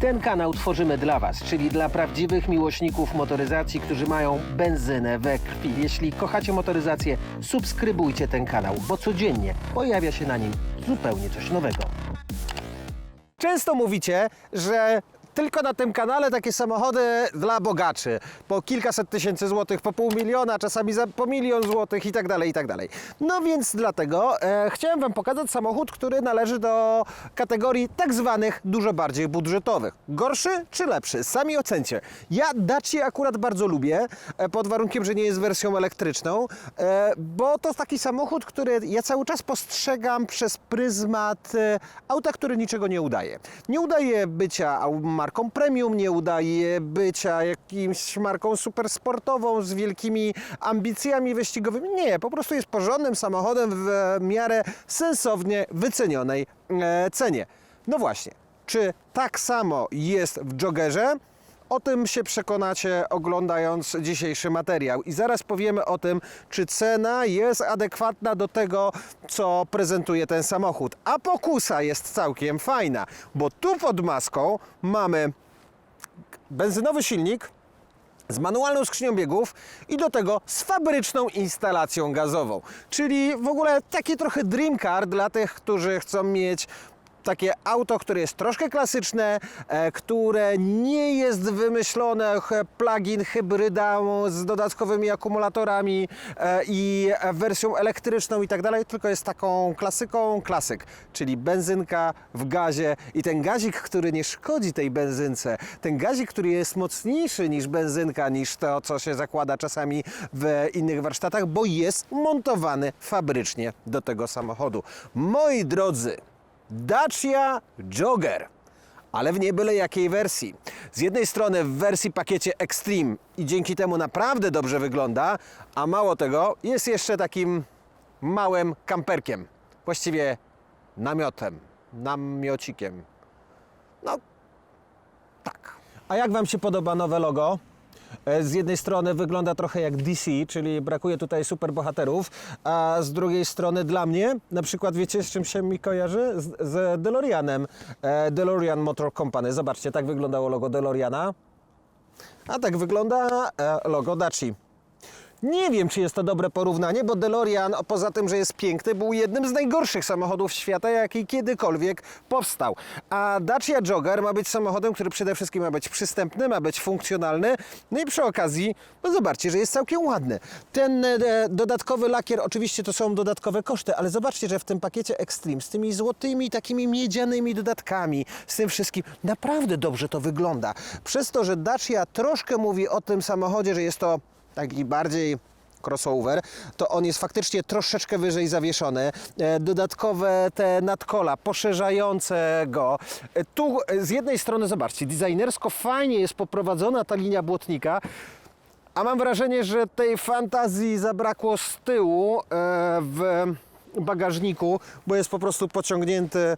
Ten kanał tworzymy dla Was, czyli dla prawdziwych miłośników motoryzacji, którzy mają benzynę we krwi. Jeśli kochacie motoryzację, subskrybujcie ten kanał, bo codziennie pojawia się na nim zupełnie coś nowego. Często mówicie, że tylko na tym kanale takie samochody dla bogaczy. Po kilkaset tysięcy złotych, po pół miliona, czasami za po milion złotych i tak dalej, i tak dalej. No więc dlatego e, chciałem Wam pokazać samochód, który należy do kategorii tak zwanych dużo bardziej budżetowych. Gorszy czy lepszy? Sami ocencie. Ja Dacia akurat bardzo lubię, e, pod warunkiem, że nie jest wersją elektryczną, e, bo to taki samochód, który ja cały czas postrzegam przez pryzmat e, auta, który niczego nie udaje. Nie udaje bycia au- marką premium, nie udaje bycia jakimś marką supersportową z wielkimi ambicjami wyścigowymi. Nie, po prostu jest porządnym samochodem w miarę sensownie wycenionej e, cenie. No właśnie, czy tak samo jest w Joggerze? O tym się przekonacie oglądając dzisiejszy materiał i zaraz powiemy o tym, czy cena jest adekwatna do tego, co prezentuje ten samochód. A pokusa jest całkiem fajna, bo tu pod maską mamy benzynowy silnik z manualną skrzynią biegów i do tego z fabryczną instalacją gazową. Czyli w ogóle takie trochę dream car dla tych, którzy chcą mieć takie auto, które jest troszkę klasyczne, e, które nie jest wymyślone plug-in hybrydą z dodatkowymi akumulatorami e, i e, wersją elektryczną i tak dalej, tylko jest taką klasyką klasyk, czyli benzynka w gazie i ten gazik, który nie szkodzi tej benzynce, ten gazik, który jest mocniejszy niż benzynka, niż to, co się zakłada czasami w innych warsztatach, bo jest montowany fabrycznie do tego samochodu. Moi drodzy, Dacia Jogger. Ale w nie byle jakiej wersji. Z jednej strony w wersji pakiecie Extreme i dzięki temu naprawdę dobrze wygląda, a mało tego, jest jeszcze takim małym kamperkiem. Właściwie namiotem, namiocikiem. No, tak. A jak Wam się podoba nowe logo? E, Z jednej strony wygląda trochę jak DC, czyli brakuje tutaj superbohaterów, a z drugiej strony dla mnie, na przykład wiecie z czym się mi kojarzy? Z, z DeLoreanem. E, DeLorean Motor Company. Zobaczcie, tak wyglądało logo DeLoreana. A tak wygląda e, logo Daci. Nie wiem, czy jest to dobre porównanie, bo DeLorean, poza tym, że jest piękny, był jednym z najgorszych samochodów świata, jaki kiedykolwiek powstał. A Dacia Jogger ma być samochodem, który przede wszystkim ma być przystępny, ma być funkcjonalny, no i przy okazji, no zobaczcie, że jest całkiem ładny. Ten e, dodatkowy lakier, oczywiście to są dodatkowe koszty, ale zobaczcie, że w tym pakiecie Extreme, z tymi złotymi, takimi miedzianymi dodatkami, z tym wszystkim, naprawdę dobrze to wygląda. Przez to, że Dacia troszkę mówi o tym samochodzie, że jest to taki bardziej crossover, to on jest faktycznie troszeczkę wyżej zawieszony. E, Dodatkowe te nadkola poszerzające go. E, Tu e, z jednej strony, zobaczcie, designersko fajnie jest poprowadzona ta linia błotnika, a mam wrażenie, że tej fantazji zabrakło z tyłu w bagażniku, bo jest po prostu pociągnięty e,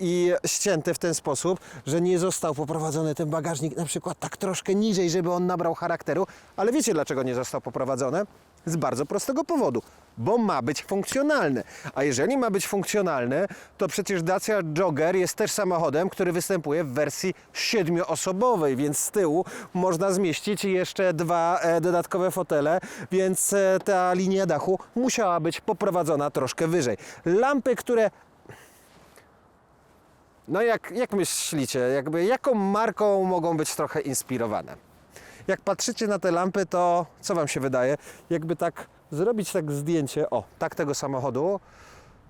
i ścięty w ten sposób, że nie został poprowadzony ten bagażnik na przykład tak troszkę niżej, żeby on nabrał charakteru. Ale wiecie dlaczego nie został poprowadzony? Z bardzo prostego powodu, bo ma być funkcjonalny. A jeżeli ma być funkcjonalny, to przecież Dacia Jogger jest też samochodem, który występuje w wersji siedmioosobowej, więc z tyłu można zmieścić jeszcze dwa e, dodatkowe fotele, więc e, ta linia dachu musiała być poprowadzona troszkę wyżej. Lampy, które no jak, jak myślicie, jakby jaką marką mogą być trochę inspirowane? Jak patrzycie na te lampy, to co Wam się wydaje? Jakby tak zrobić tak zdjęcie, o, tak tego samochodu,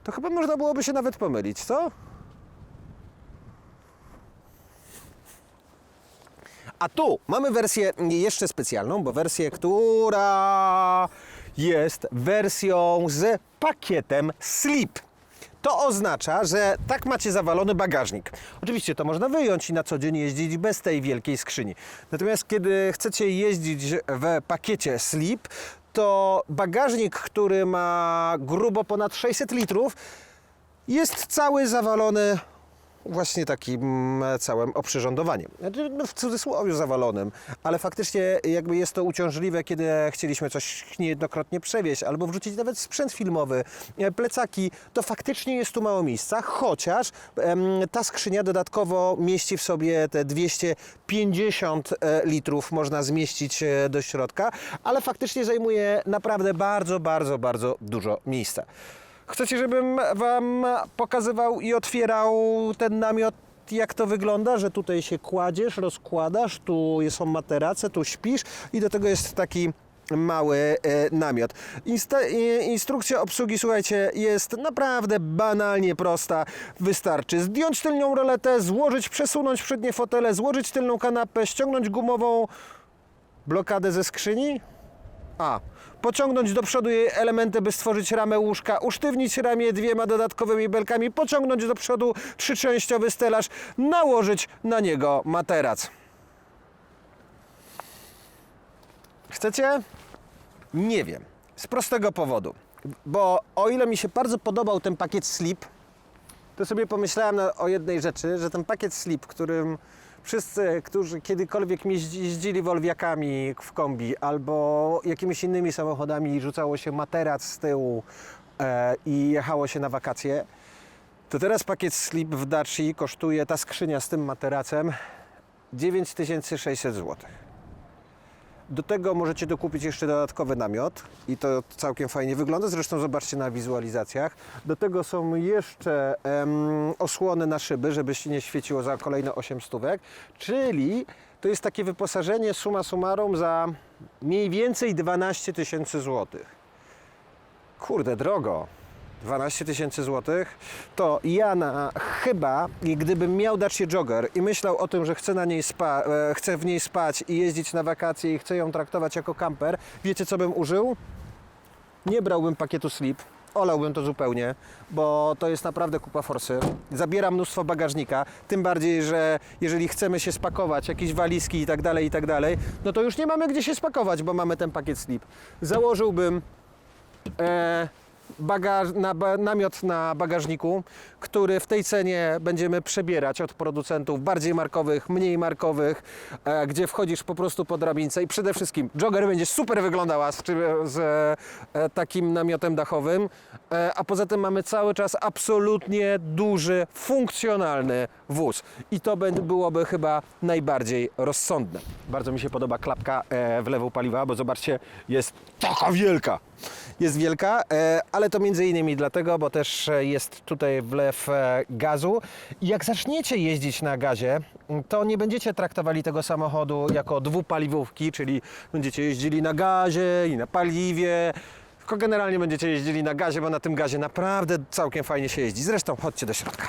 to chyba można byłoby się nawet pomylić, co? A tu mamy wersję jeszcze specjalną, bo wersję, która jest wersją z pakietem Sleep. To oznacza, że tak macie zawalony bagażnik. Oczywiście to można wyjąć i na co dzień jeździć bez tej wielkiej skrzyni. Natomiast kiedy chcecie jeździć w pakiecie Sleep, to bagażnik, który ma grubo ponad 600 litrów, jest cały zawalony właśnie takim e, całym oprzyrządowaniem. Znaczy, no, w cudzysłowie zawalonym, ale faktycznie jakby jest to uciążliwe, kiedy chcieliśmy coś niejednokrotnie przewieźć albo wrzucić nawet sprzęt filmowy, e, plecaki, to faktycznie jest tu mało miejsca, chociaż ta skrzynia dodatkowo mieści w sobie te 250 e, litrów, można zmieścić do środka, ale faktycznie zajmuje naprawdę bardzo, bardzo, bardzo dużo miejsca. Chcecie, żebym Wam pokazywał i otwierał ten namiot, jak to wygląda, że tutaj się kładziesz, rozkładasz, tu są materace, tu śpisz i do tego jest taki mały e, namiot. Insta, instrukcja obsługi, słuchajcie, jest naprawdę banalnie prosta. Wystarczy zdjąć tylnią roletę, złożyć, przesunąć przednie fotele, złożyć tylną kanapę, ściągnąć gumową blokadę ze skrzyni, a. Pociągnąć do przodu jej elementy, by stworzyć ramę łóżka, usztywnić ramię dwiema dodatkowymi belkami, pociągnąć do przodu trzyczęściowy stelaż, nałożyć na niego materac. Chcecie? Nie wiem. Z prostego powodu. Bo o ile mi się bardzo podobał ten pakiet Sleep, to sobie pomyślałem o jednej rzeczy, że ten pakiet Sleep, którym wszyscy, którzy kiedykolwiek jeździ- jeździli wolwiakami w kombi albo jakimiś innymi samochodami, rzucało się materac z tyłu e, i jechało się na wakacje, to teraz pakiet Sleep w Daci kosztuje, ta skrzynia z tym materacem, 9600 zł. Do tego możecie dokupić jeszcze dodatkowy namiot i to całkiem fajnie wygląda. Zresztą zobaczcie na wizualizacjach. Do tego są jeszcze em, osłony na szyby, żeby się nie świeciło za kolejne 8 stówek. Czyli to jest takie wyposażenie summa summarum za mniej więcej 12 tysięcy złotych. Kurde, drogo. 12 tysięcy złotych, to ja na, chyba, gdybym miał Dacia Jogger i myślał o tym, że chcę, na niej spa, e, chcę w niej spać i jeździć na wakacje i chcę ją traktować jako kamper, wiecie co bym użył? Nie brałbym pakietu Sleep, olałbym to zupełnie, bo to jest naprawdę kupa forsy. Zabiera mnóstwo bagażnika, tym bardziej, że jeżeli chcemy się spakować, jakieś walizki i tak dalej, i tak dalej, no to już nie mamy gdzie się spakować, bo mamy ten pakiet Sleep. Założyłbym e, bagaż, na, namiot na bagażniku, który w tej cenie będziemy przebierać od producentów bardziej markowych, mniej markowych, e, gdzie wchodzisz po prostu po drabince i przede wszystkim jogger będzie super wyglądała z, z e, takim namiotem dachowym, e, a poza tym mamy cały czas absolutnie duży, funkcjonalny wóz i to byłoby chyba najbardziej rozsądne. Bardzo mi się podoba klapka e, wlewu paliwa, bo zobaczcie, jest taka wielka. Jest wielka, e, ale to między innymi dlatego, bo też e, jest tutaj wlew e, gazu. I jak zaczniecie jeździć na gazie, to nie będziecie traktowali tego samochodu jako dwupaliwowki, czyli będziecie jeździli na gazie i na paliwie. Tylko generalnie będziecie jeździli na gazie, bo na tym gazie naprawdę całkiem fajnie się jeździ. Zresztą chodźcie do środka.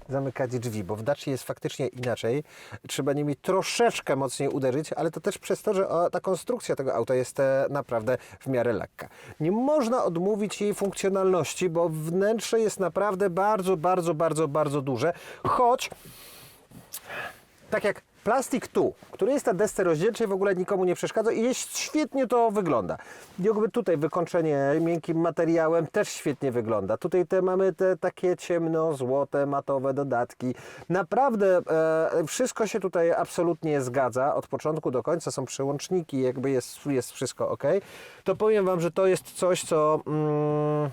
zamykać drzwi, bo w Daci jest faktycznie inaczej. Trzeba nimi troszeczkę mocniej uderzyć, ale to też przez to, że ta konstrukcja tego auta jest e, naprawdę w miarę lekka. Nie można odmówić jej funkcjonalności, bo wnętrze jest naprawdę bardzo, bardzo, bardzo, bardzo duże, choć tak jak plastik tu, który jest na desce rozdzielczej, w ogóle nikomu nie przeszkadza i jest świetnie to wygląda. Jakby tutaj wykończenie miękkim materiałem też świetnie wygląda. Tutaj te mamy te takie ciemno-złote, matowe dodatki. Naprawdę e, wszystko się tutaj absolutnie zgadza. Od początku do końca są przełączniki, jakby jest, jest wszystko ok. To powiem Wam, że to jest coś, co... Mm,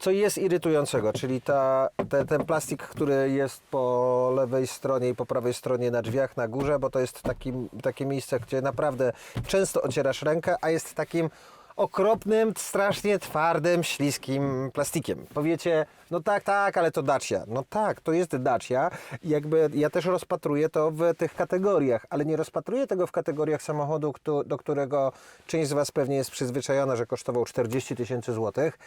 co jest irytującego, czyli ta, te, ten plastik, który jest po lewej stronie i po prawej stronie na drzwiach, na górze, bo to jest taki, takie miejsce, gdzie naprawdę często ocierasz rękę, a jest takim okropnym, strasznie twardym, śliskim plastikiem. Powiecie, no tak, tak, ale to Dacia. No tak, to jest Dacia. Jakby ja też rozpatruję to w tych kategoriach, ale nie rozpatruję tego w kategoriach samochodu, do którego część z Was pewnie jest przyzwyczajona, że kosztował 40 tysięcy złotych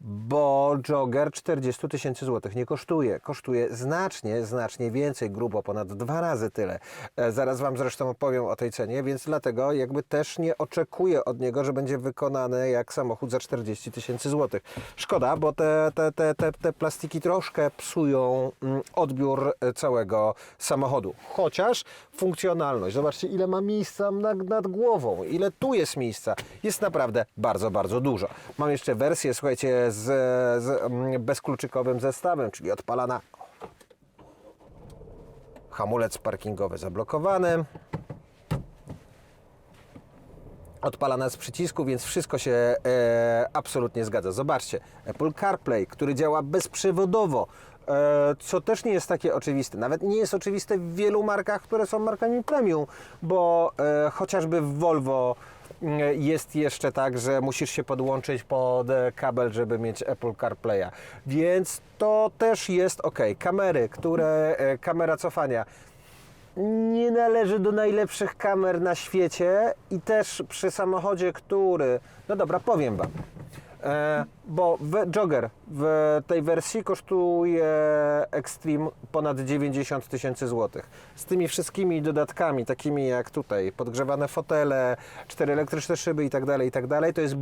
bo jogger 40 tysięcy złotych nie kosztuje. Kosztuje znacznie, znacznie więcej, grubo ponad dwa razy tyle. E, Zaraz Wam zresztą opowiem o tej cenie, więc dlatego jakby też nie oczekuję od niego, że będzie wykonany jak samochód za 40 tysięcy złotych. Szkoda, bo te, te, te, te, te plastiki troszkę psują mm, odbiór całego samochodu. Chociaż funkcjonalność, zobaczcie ile ma miejsca nad, nad głową, ile tu jest miejsca, jest naprawdę bardzo, bardzo dużo. Mam jeszcze wersję, słuchajcie, z, z mm, bezkluczykowym zestawem, czyli odpalana hamulec parkingowy zablokowany. Odpalana z przycisku, więc wszystko się e, absolutnie zgadza. Zobaczcie, Apple CarPlay, który działa bezprzewodowo, e, co też nie jest takie oczywiste. Nawet nie jest oczywiste w wielu markach, które są markami premium, bo e, chociażby w Volvo jest jeszcze tak, że musisz się podłączyć pod e, kabel, żeby mieć Apple CarPlaya. Więc to też jest ok. Kamery, które, e, kamera cofania nie należy do najlepszych kamer na świecie i też przy samochodzie, który, no dobra, powiem Wam, e, bo w, Jogger w tej wersji kosztuje Extreme ponad 90 tysięcy złotych. Z tymi wszystkimi dodatkami, takimi jak tutaj, podgrzewane fotele, cztery elektryczne szyby i tak dalej, i tak to jest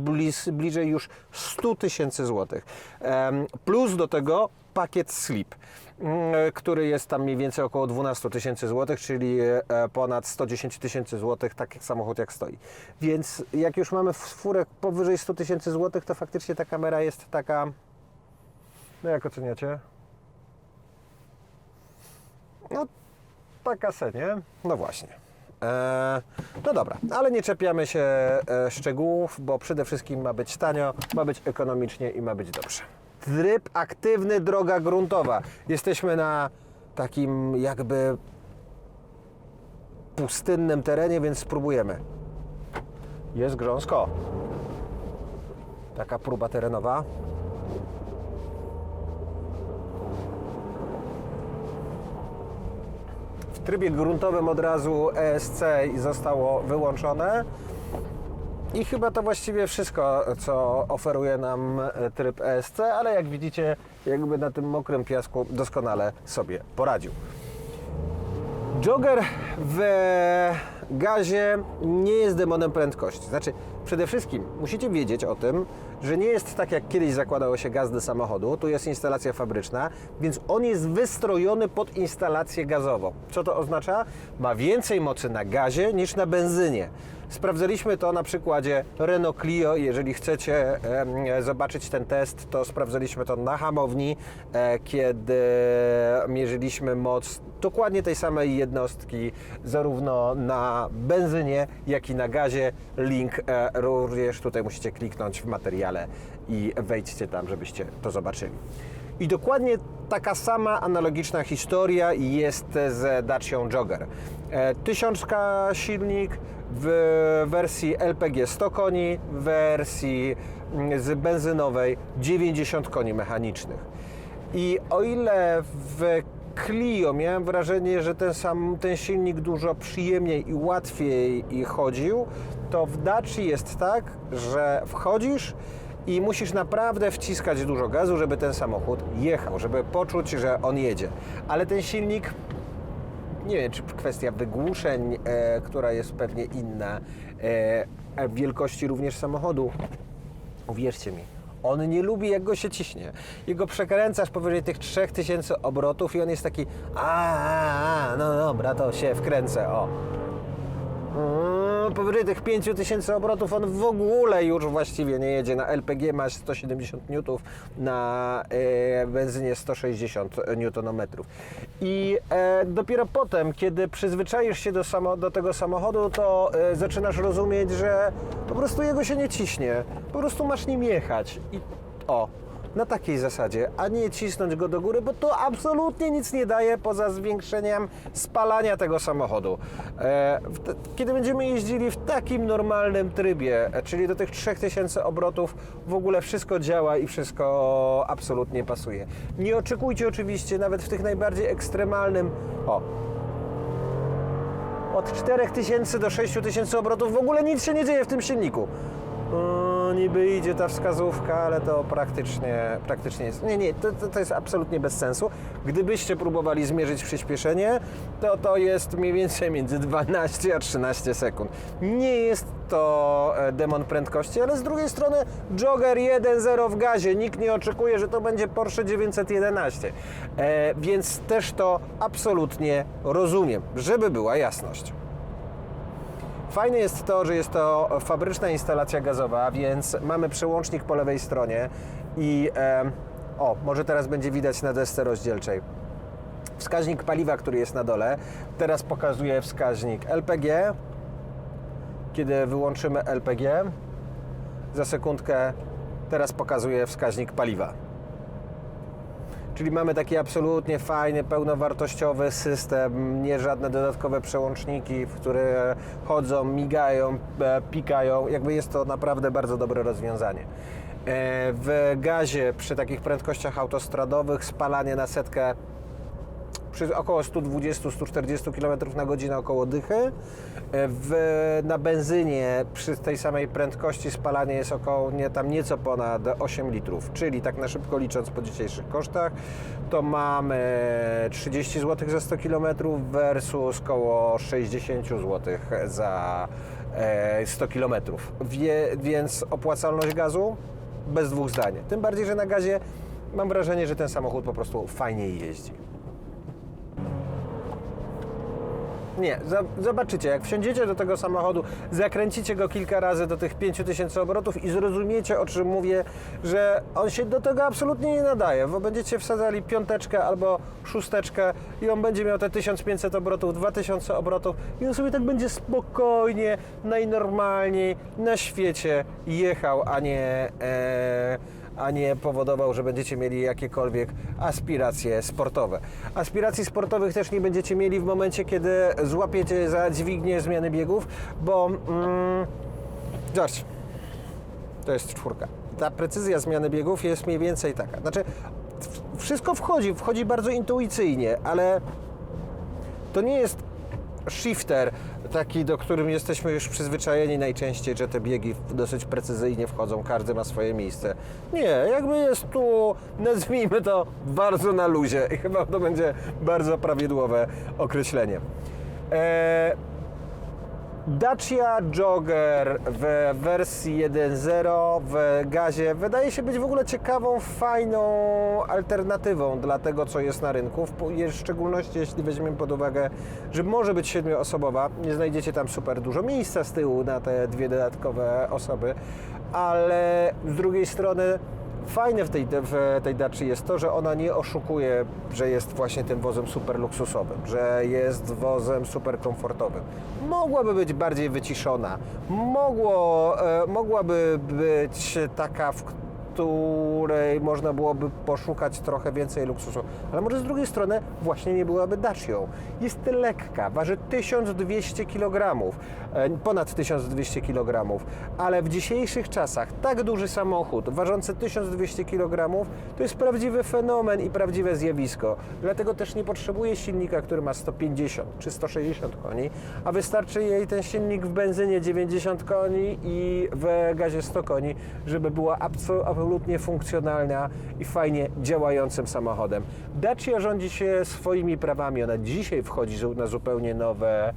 bliżej już 100 tysięcy złotych. Plus do tego pakiet Sleep mm, który jest tam mniej więcej około 12 tysięcy złotych, czyli e, ponad 110 tysięcy złotych, tak samochód jak stoi. Więc jak już mamy furek powyżej 100 tysięcy złotych, to faktycznie ta kamera jest taka, no jak oceniacie? No taka se, nie? No właśnie. E, no dobra, ale nie czepiamy się e, szczegółów, bo przede wszystkim ma być tanio, ma być ekonomicznie i ma być dobrze. Tryb aktywny, droga gruntowa. Jesteśmy na takim jakby pustynnym terenie, więc spróbujemy. Jest grząsko. Taka próba terenowa. W trybie gruntowym od razu ESC zostało wyłączone. I chyba to właściwie wszystko, co oferuje nam e, tryb ESC, ale jak widzicie, jakby na tym mokrym piasku doskonale sobie poradził. Jogger w gazie nie jest demonem prędkości. Znaczy, przede wszystkim musicie wiedzieć o tym, że nie jest tak jak kiedyś zakładało się gaz do samochodu. Tu jest instalacja fabryczna, więc on jest wystrojony pod instalację gazową. Co to oznacza? Ma więcej mocy na gazie niż na benzynie. Sprawdzaliśmy to na przykładzie Renault Clio. Jeżeli chcecie em, zobaczyć ten test, to sprawdzaliśmy to na hamowni, e, kiedy mierzyliśmy moc dokładnie tej samej jednostki, zarówno na benzynie, jak i na gazie. Link e, również tutaj musicie kliknąć w materiale i wejdźcie tam, żebyście to zobaczyli. I dokładnie taka sama analogiczna historia jest z Dacią Jogger. E, Tysiączka silnik w wersji LPG 100 koni, w wersji mm, z benzynowej 90 koni mechanicznych. I o ile w Clio miałem wrażenie, że ten sam ten silnik dużo przyjemniej i łatwiej chodził, to w Daci jest tak, że wchodzisz i musisz naprawdę wciskać dużo gazu, żeby ten samochód jechał, żeby poczuć, że on jedzie. Ale ten silnik nie wiem, czy kwestia wygłuszeń, e, która jest pewnie inna, e, wielkości również samochodu. Uwierzcie mi, on nie lubi, jak go się ciśnie. Jego przekręcasz powyżej tych 3000 obrotów i on jest taki, a, a, a no dobra, to się wkręcę, o. Mm, Powyżej tych 5000 obrotów on w ogóle już właściwie nie jedzie. Na LPG masz 170 N, na e, benzynie 160 Nm. I e, dopiero potem, kiedy przyzwyczaisz się do, samo, do tego samochodu, to e, zaczynasz rozumieć, że po prostu jego się nie ciśnie. Po prostu masz nim jechać. I o, na takiej zasadzie, a nie cisnąć go do góry, bo to absolutnie nic nie daje poza zwiększeniem spalania tego samochodu. E, kiedy będziemy jeździli w takim normalnym trybie, e, czyli do tych 3000 obrotów, w ogóle wszystko działa i wszystko absolutnie pasuje. Nie oczekujcie oczywiście nawet w tych najbardziej ekstremalnym. O, od 4000 do 6000 obrotów w ogóle nic się nie dzieje w tym silniku. No niby idzie ta wskazówka, ale to praktycznie, praktycznie jest. Nie, nie, to, to, to jest absolutnie bez sensu. Gdybyście próbowali zmierzyć przyspieszenie, to to jest mniej więcej między 12 a 13 sekund. Nie jest to e, demon prędkości, ale z drugiej strony Jogger 1.0 w gazie. Nikt nie oczekuje, że to będzie Porsche 911. E, więc też to absolutnie rozumiem, żeby była jasność. Fajne jest to, że jest to fabryczna instalacja gazowa, więc mamy przełącznik po lewej stronie i em, o, może teraz będzie widać na desce rozdzielczej. Wskaźnik paliwa, który jest na dole, teraz pokazuje wskaźnik LPG. Kiedy wyłączymy LPG, za sekundkę teraz pokazuje wskaźnik paliwa. Czyli mamy taki absolutnie fajny, pełnowartościowy system, nie żadne dodatkowe przełączniki, w które chodzą, migają, e, pikają. Jakby jest to naprawdę bardzo dobre rozwiązanie. E, W gazie przy takich prędkościach autostradowych spalanie na setkę przy około 120-140 km na godzinę około dychy. E, W, na benzynie przy tej samej prędkości spalanie jest około nie, tam nieco ponad 8 litrów, czyli tak na szybko licząc po dzisiejszych kosztach, to mamy 30 zł za 100 km versus około 60 zł za e, 100 km. Wie, więc opłacalność gazu bez dwóch zdań. Tym bardziej, że na gazie mam wrażenie, że ten samochód po prostu fajniej jeździ. Nie, zobaczycie, jak wsiądziecie do tego samochodu, zakręcicie go kilka razy do tych 5000 obrotów i zrozumiecie, o czym mówię, że on się do tego absolutnie nie nadaje, bo będziecie wsadzali piąteczkę albo szósteczkę i on będzie miał te 1500 obrotów, 2000 obrotów i on sobie tak będzie spokojnie, najnormalniej na świecie jechał, a nie... E, a nie powodował, że będziecie mieli jakiekolwiek aspiracje sportowe. Aspiracji sportowych też nie będziecie mieli w momencie, kiedy złapiecie za dźwignię zmiany biegów, bo mm, to jest czwórka. Ta precyzja zmiany biegów jest mniej więcej taka. Znaczy, wszystko wchodzi, wchodzi bardzo intuicyjnie, ale to nie jest shifter taki, do którym jesteśmy już przyzwyczajeni najczęściej, że te biegi dosyć precyzyjnie wchodzą, każdy ma swoje miejsce. Nie, jakby jest tu, nazwijmy to, bardzo na luzie i chyba to będzie bardzo prawidłowe określenie. Eee, Dacia Jogger w wersji 1.0 w gazie wydaje się być w ogóle ciekawą, fajną alternatywą dla tego, co jest na rynku. W szczególności jeśli weźmiemy pod uwagę, że może być siedmioosobowa. Nie znajdziecie tam super dużo miejsca z tyłu na te dwie dodatkowe osoby, ale z drugiej strony Fajne w tej, w tej Daci jest to, że ona nie oszukuje, że jest właśnie tym wozem super luksusowym, że jest wozem super komfortowym. Mogłaby być bardziej wyciszona, mogło, e, mogłaby być taka, w której można byłoby poszukać trochę więcej luksusu, ale może z drugiej strony właśnie nie byłaby Dacią. Jest lekka, waży 1200 kg, e, ponad 1200 kg, ale w dzisiejszych czasach tak duży samochód ważący 1200 kg to jest prawdziwy fenomen i prawdziwe zjawisko. Dlatego też nie potrzebuje silnika, który ma 150 czy 160 koni, a wystarczy jej ten silnik w benzynie 90 koni i w gazie 100 koni, żeby była abso- absolutnie funkcjonalna i fajnie działającym samochodem. Dacia rządzi się swoimi prawami. Ona dzisiaj wchodzi na zupełnie nowe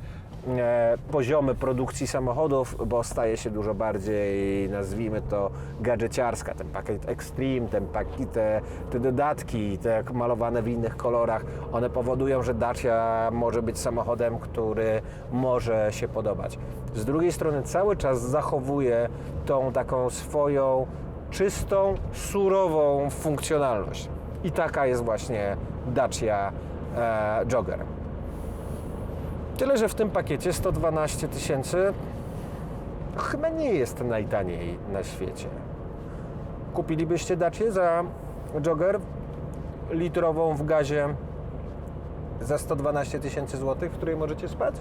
e, poziomy produkcji samochodów, bo staje się dużo bardziej, nazwijmy to, gadżeciarska. Ten pakiet Extreme, ten pakiet, te, te dodatki, te malowane w innych kolorach, one powodują, że Dacia może być samochodem, który może się podobać. Z drugiej strony cały czas zachowuje tą taką swoją czystą, surową funkcjonalność. I taka jest właśnie Dacia e, Jogger. Tyle, że w tym pakiecie 112 tysięcy chyba nie jest najtaniej na świecie. Kupilibyście Dacię za Jogger litrową w gazie za 112 tysięcy złotych, w której możecie spać?